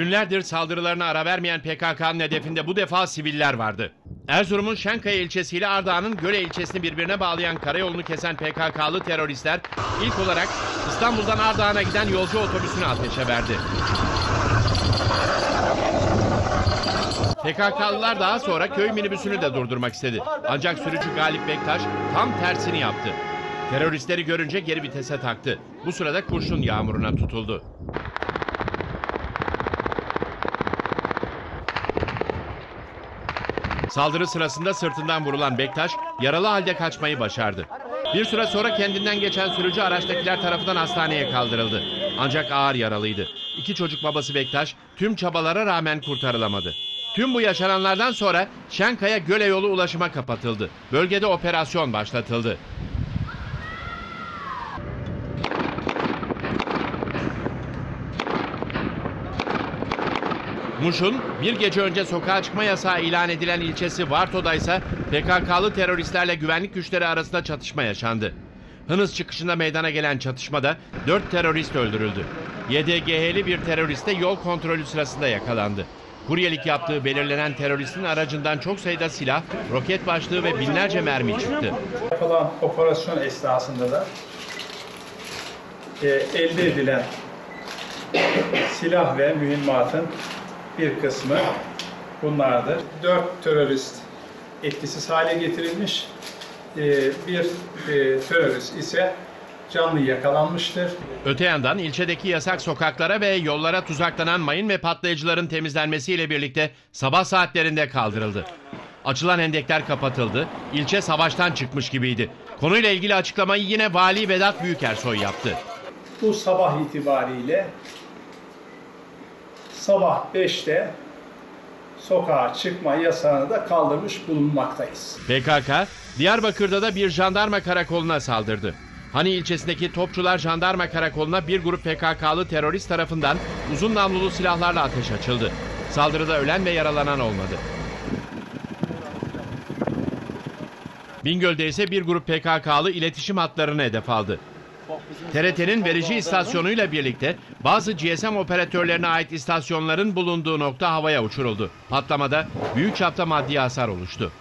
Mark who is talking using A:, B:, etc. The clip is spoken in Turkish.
A: Günlerdir saldırılarına ara vermeyen PKK'nın hedefinde bu defa siviller vardı. Erzurum'un Şenkaya ilçesiyle Ardahan'ın Göle ilçesini birbirine bağlayan karayolunu kesen PKK'lı teröristler ilk olarak İstanbul'dan Ardahan'a giden yolcu otobüsünü ateşe verdi. PKK'lılar daha sonra köy minibüsünü de durdurmak istedi. Ancak sürücü Galip Bektaş tam tersini yaptı. Teröristleri görünce geri vitese taktı. Bu sırada kurşun yağmuruna tutuldu. Saldırı sırasında sırtından vurulan Bektaş yaralı halde kaçmayı başardı. Bir süre sonra kendinden geçen sürücü araçtakiler tarafından hastaneye kaldırıldı. Ancak ağır yaralıydı. İki çocuk babası Bektaş tüm çabalara rağmen kurtarılamadı. Tüm bu yaşananlardan sonra Şenkaya Göle yolu ulaşıma kapatıldı. Bölgede operasyon başlatıldı. Muş'un bir gece önce sokağa çıkma yasağı ilan edilen ilçesi Varto'da ise PKK'lı teröristlerle güvenlik güçleri arasında çatışma yaşandı. Hınıs çıkışında meydana gelen çatışmada 4 terörist öldürüldü. YDGH'li bir terörist de yol kontrolü sırasında yakalandı. Kuryelik yaptığı belirlenen teröristin aracından çok sayıda silah, roket başlığı ve binlerce mermi çıktı.
B: Yapılan operasyon esnasında da e, elde edilen silah ve mühimmatın bir kısmı bunlardır. Dört terörist etkisiz hale getirilmiş. E, bir e, terörist ise canlı yakalanmıştır.
A: Öte yandan ilçedeki yasak sokaklara ve yollara tuzaklanan mayın ve patlayıcıların temizlenmesiyle birlikte sabah saatlerinde kaldırıldı. Açılan hendekler kapatıldı. İlçe savaştan çıkmış gibiydi. Konuyla ilgili açıklamayı yine Vali Vedat Büyükersoy yaptı.
B: Bu sabah itibariyle sabah 5'te sokağa çıkma yasağını da kaldırmış bulunmaktayız.
A: PKK, Diyarbakır'da da bir jandarma karakoluna saldırdı. Hani ilçesindeki Topçular Jandarma Karakolu'na bir grup PKK'lı terörist tarafından uzun namlulu silahlarla ateş açıldı. Saldırıda ölen ve yaralanan olmadı. Bingöl'de ise bir grup PKK'lı iletişim hatlarını hedef aldı. TRT'nin verici istasyonuyla birlikte bazı GSM operatörlerine ait istasyonların bulunduğu nokta havaya uçuruldu. Patlamada büyük çapta maddi hasar oluştu.